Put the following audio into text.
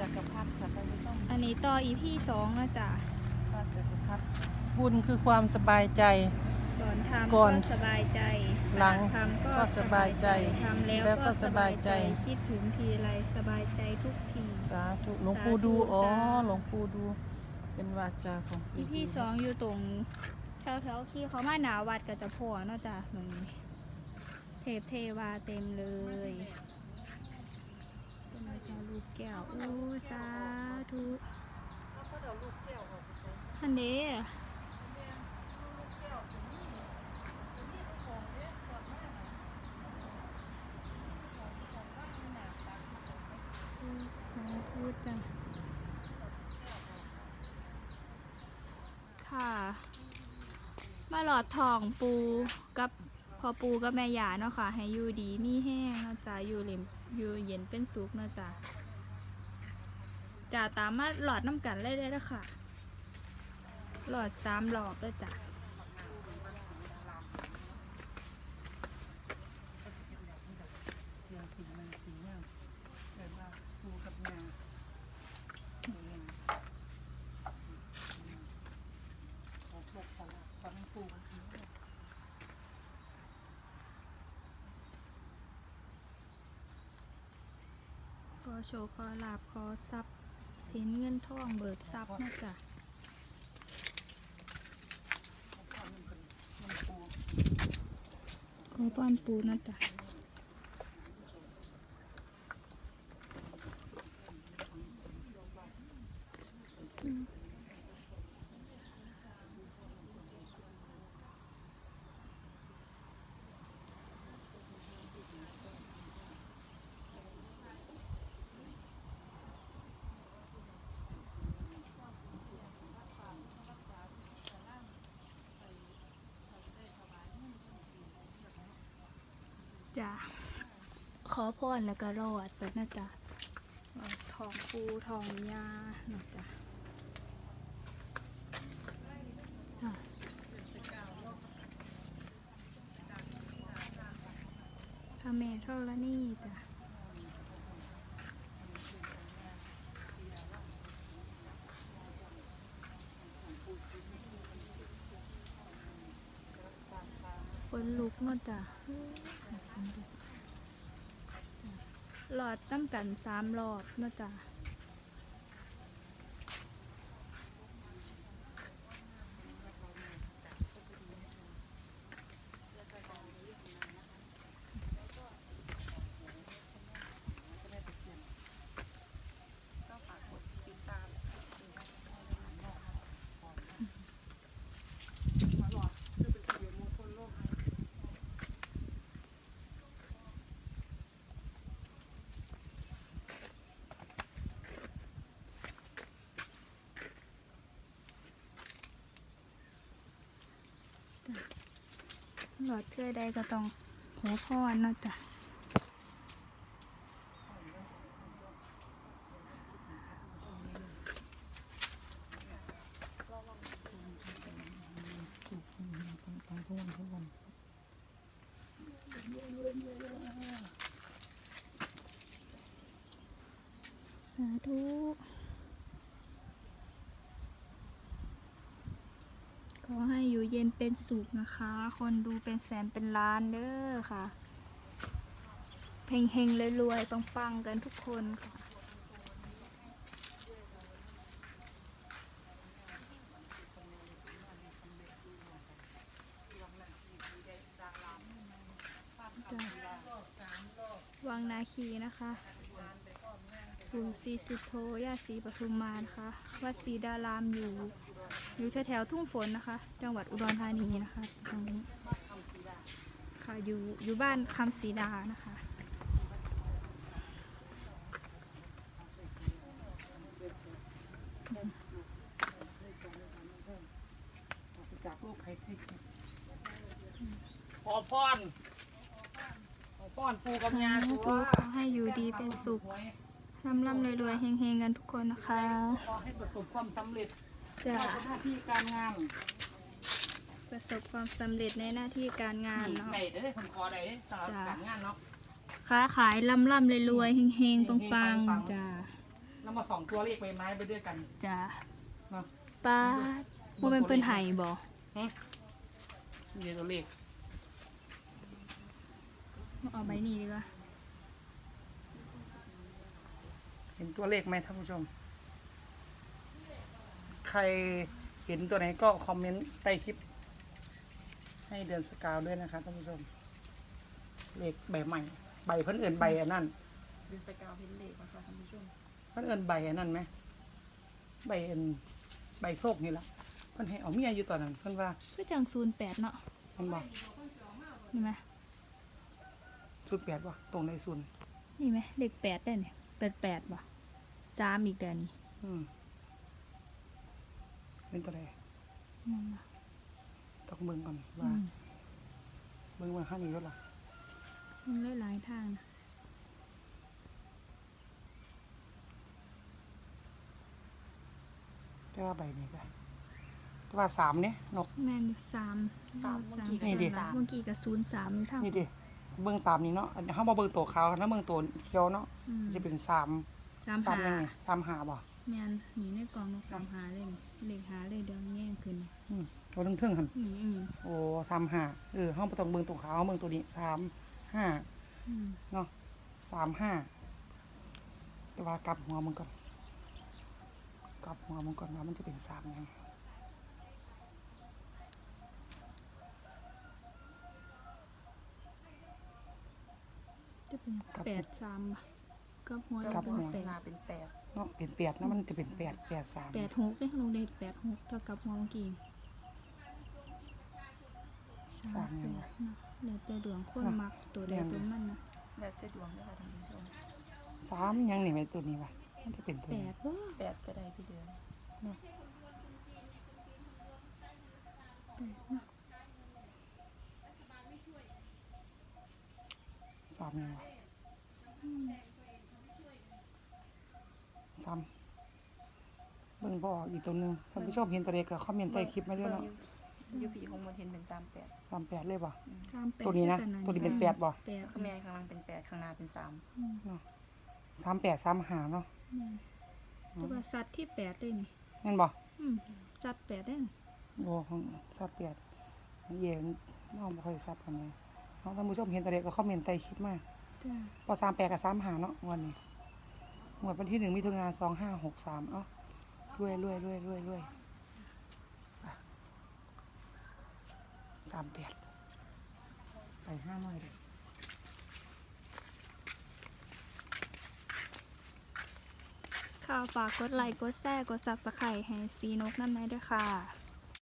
จักรพรรดิค่ะท่านผู้ชมอันนี้ต่ออีพี่สองนะจ๊ะพระจักรพรรดิบุญคือความสบายใจ ก่อนทำก่อนสบายใจหลังทำก็ก็สบายใจทำแล้วแล้วก็ก็สสบาบายยใจใจ คิดถึงทีไรสบายใจทุกที สาธุหลวงปู่ดู สาธุอ๋อ จ้า หลวงปู่ดู เป็นวาจาของอีพี่สองอยู่ตรงแถวแถวๆที่เขามาหนาวัดกับจะพอเนาะจ๊ะตรงนี้เทพเทวาเต็มเลยเป็นพ ระเจ้าลูกแก้วโอ้สาธุท่านเด้สาธุจ้ะค่ะ มาหลอดทองปูกับพอปูกับแม่ยาเนาะค่ะ ให้อยู่ดีมีแห้งเนาะจ๊ะอยู่เหลม อยู่เย็นเป็นสุกนะจ๊ะจะตามมาหลอดน้ำกันเลยได้แล้วค่ะ หลอดสามหลอดเลยจ้ะ เรื่องสีมันสีงามแบบว่าปูกับงาปูงาขอโชคขอลาภขอให้ปูกับงา ก็ โชว์ขอลาบขอทรัพย์สินเงินทองเบิกทรัพย์นะจ๊ะขอป้อนปูนะจ๊ะอืม จ้ะขอพรแล้วก็รอดไปนะจ๊ะรอดทองปูทองยาเนาะจ๊ะอะพระแม่ธรณีจ้ะ นลุกเนาะจ้ะหลอดตั้งกันสามรอบเนาะจ้ะ หลอดเชื่อใดก็ต้องขอพรเนาะจ้ะสาธุ ขอให้อยู่ เย็นเป็นสุขนะคะ คนดูเป็นแสนเป็นล้านเด้อค่ะเพงเฮงๆรวยๆปังๆกันทุกคนค่ะวังนาคีนะคะ ปู่ศรีสุโธย่าศรีปทุมมานะคะวัดศรีดารามอยู่ อยู่แถวๆทุ่งฝนนะคะ จังหวัดอุดรธานีนะคะตรงนี้ค่ะอยู่อยู่บ้านคำศรีดานะคะจากลูกใครใครขอพรขอพรปูกับงาสาตัธุวขอให้อยู่ดีเป็นสุข ร่ำร่ำรวยรวยๆเฮงๆกันทุกคนนะคะขอให้ประสบความสำเร็จจะในหน้าที่การงานประสบความสำเร็จในหน้าที่การงานเนาะ ไหนเด้อคนขอได้เด้อสำหรับการงานเนาะ ค้าขายร่ำร่ำรวยรวยๆเฮงๆปังๆจ้าแล้วมาสองตัวเลขใบไม้ไปด้วยกันจ้าเนาะป้าดบ่เป็นเพิ่นไห้บ่ฮะนี่ตัวเลขเอาใบนี้ดีกว่า เห็นตัวเลขไหมท่านผู้ชม ใครเห็นตัวไหนก็คอมเมนต์ใต้คลิป ให้เดือนสกาวด้วยนะคะท่านผู้ชม เลขใบใหม่ ใบเพิ่นเอื่นใบอันนั้นเดือนสกาวเห็นเลขนะคะท่านผู้ชมเพิ่นเอื่นใบอันนั้นไหมใบอันใบโชคนี่ละเพิ่นให้เอาเมียอยู่ตอนนั้นเพิ่นว่าคือจัง08เนาะเพิ่นบอกนี่ไหมศูนย์แปดวะตรงในศูนย์นี่ไหมเลข8ได้เนี่ย 88บ่จามอีกเดือนนี้อืมเป็นตัวใดอืมต้องเบิ่งก่อนอืว่ามเบิ่งว่าห้านี้แล้วล่ะมันหลายๆทางนะแต่ว่าใบนี้จ้ะแต่ว่าสามเนี่ยนก แม่นอยู่สามสามเมื่อกี้นี่ก็ดิ สาม เมื่อกี้กับศูนย์สามอยู่ทาง นี่ดิ เบิ่งตามนี้เนาะอันนี้เฮามาเบิ่งตัวขาวถ้าเบิ่งตัวเขียวเนาะอืมจะเป็นสามสามสามหายังไงสามหาบ่แม่นหนีในกล่องนกสามหาเลยนี่เลขหาเลยเดี๋ยวแย่งขึ้นอืมตัวทึ่งๆหั่นอืมอืมโอ้สามหาเออเฮาบ่ต้องเบิ่งตัวขาวเฮาเบิ่งตัวนี้สามห้าอืมเนาะสามห้าแต่ว่ากลับหัวมันก่อนกลับหัวมันก่อนว่ามันจะเป็นสามยัง จะเป็นแปดสามบ่กับหัวกับจะหัเป็วนแปดมาเป็นแปดเนาะเป็นแปดนะมันจะเป็นแปดแปดสามแปดหกเลยลงเลขแปดหกเท่ากับหัวเมื่อกี้สามยังไงเนาะแล้วแต่ดวงคนมักตัวใดตัวมันนะแล้วจะดวงด้วยค่ะท่านผู้ชมสามยังนี่ไหมตัวนี้วะมันจะเป็นตัวแปนี้ดเบ้อแปดก็ได้พี่เดือนสามยังวะสาม เบิ่งบออกอีกตัวหนึงท่านผู้ชมเห็นตัวเด็กก็คอมเมนต์ใต้คลิปมาด้วยเนาะยูพีของมันเห็นเป็นสามแปดสามแปดเลยบ่สามแปดตัวนี้นะคือกัตัวนี้เป็นแปดบ่แปดข้างในข้างล่างเป็นแปดข้างหน้าเป็นสามอืมสามแปดสามหาเนาะแม่นแต่ว่าสัตว์ที่แปดเลยนี่แม่นบ่อืมสัตว์แปดได้นี่โอ้ของสัตว์แปดเย็นน้องบ่ค่อยสัตว์กันเลยน้องท่านผู้ชมเห็นตัวเด็กก็คอมเมนต์ใต้คลิปมา จ้า พอสามแปดกับสามหาเนาะงวันนี้งวดวันที่หนึ่งมิถุนาสองห้าหกสามเอ้า รวยรวยรวยรวยรวยสามแปดไปห้าหน่อยเลยค่ะฝากกดไลค์กดแชร์กดซับสไครต์ให้ซีนกนั่นไหมด้วยค่ะ